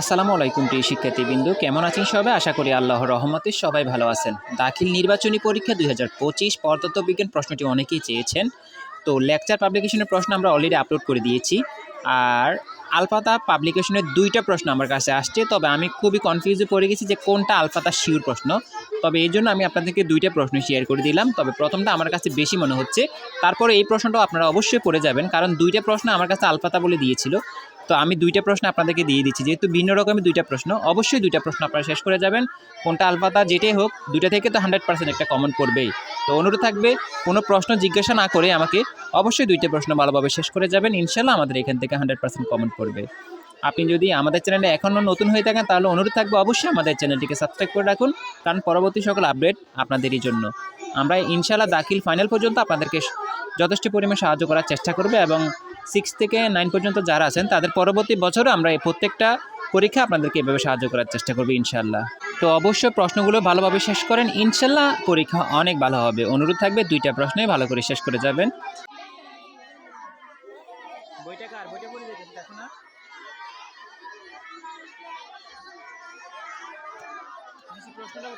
আসসালামু আলাইকুম প্রিয় শিক্ষার্থীবৃন্দু, কেমন আছেন সবাই? আশা করি আল্লাহর রহমতে সবাই ভালো আছেন। দাখিল নির্বাচনী পরীক্ষা দুই হাজার পঁচিশ পদার্থ বিজ্ঞান প্রশ্নটি অনেকেই চেয়েছেন। তো লেকচার পাবলিকেশনের প্রশ্ন আমরা অলরেডি আপলোড করে দিয়েছি। আর আলফাতা পাবলিকেশনের দুইটা প্রশ্ন আমার কাছে আসছে। তবে আমি খুবই কনফিউজে পড়ে গেছি যে কোনটা আলফাতা শিওর প্রশ্ন। তবে এই জন্য আমি আপনাদেরকে দুইটা প্রশ্ন শেয়ার করে দিলাম। তবে প্রথমটা আমার কাছে বেশি মনে হচ্ছে। তারপরে এই প্রশ্নটাও আপনারা অবশ্যই পড়ে যাবেন। কারণ দুইটা প্রশ্ন আমার কাছে আলফাতা বলে দিয়েছিল। তো আমি দুইটা প্রশ্ন আপনাদেরকে দিয়ে দিচ্ছি। যেহেতু ভিন্ন রকমের দুইটা প্রশ্ন, অবশ্যই দুইটা প্রশ্ন আপনারা শেষ করে যাবেন। কোনটা আলপাতা যেটাই হোক, দুইটা থেকে তো হান্ড্রেড পার্সেন্ট একটা কমন পড়বেই তো অনুরোধ থাকবে, কোনো প্রশ্ন জিজ্ঞাসা না করে আমাকে অবশ্যই দুইটা প্রশ্ন ভালোভাবে শেষ করে যাবেন। ইনশাল্লাহ আমাদের এখান থেকে হান্ড্রেড পার্সেন্ট কমন পড়বে আপনি যদি আমাদের চ্যানেলে এখনও নতুন হয়ে থাকেন, তাহলে অনুরোধ থাকবে অবশ্যই আমাদের চ্যানেলটিকে সাবস্ক্রাইব করে রাখুন, কারণ পরবর্তী সকল আপডেট আপনাদেরই জন্য। আমরা ইনশাল্লাহ দাখিল ফাইনাল পর্যন্ত আপনাদেরকে যথেষ্ট পরিমাণে সাহায্য করার চেষ্টা করবে এবং সিক্স থেকে নাইন পর্যন্ত যারা আছেন, তাদের পরবর্তী বছরে আমরা এই প্রত্যেকটা পরীক্ষা আপনাদেরকে এভাবে সাহায্য করার চেষ্টা করব ইনশাল্লাহ তো অবশ্যই প্রশ্নগুলো ভালোভাবে শেষ করেন ইনশাল্লাহ পরীক্ষা অনেক ভালো হবে। অনুরোধ থাকবে দুইটা প্রশ্নই ভালো করে শেষ করে যাবেন। প্রশ্নটা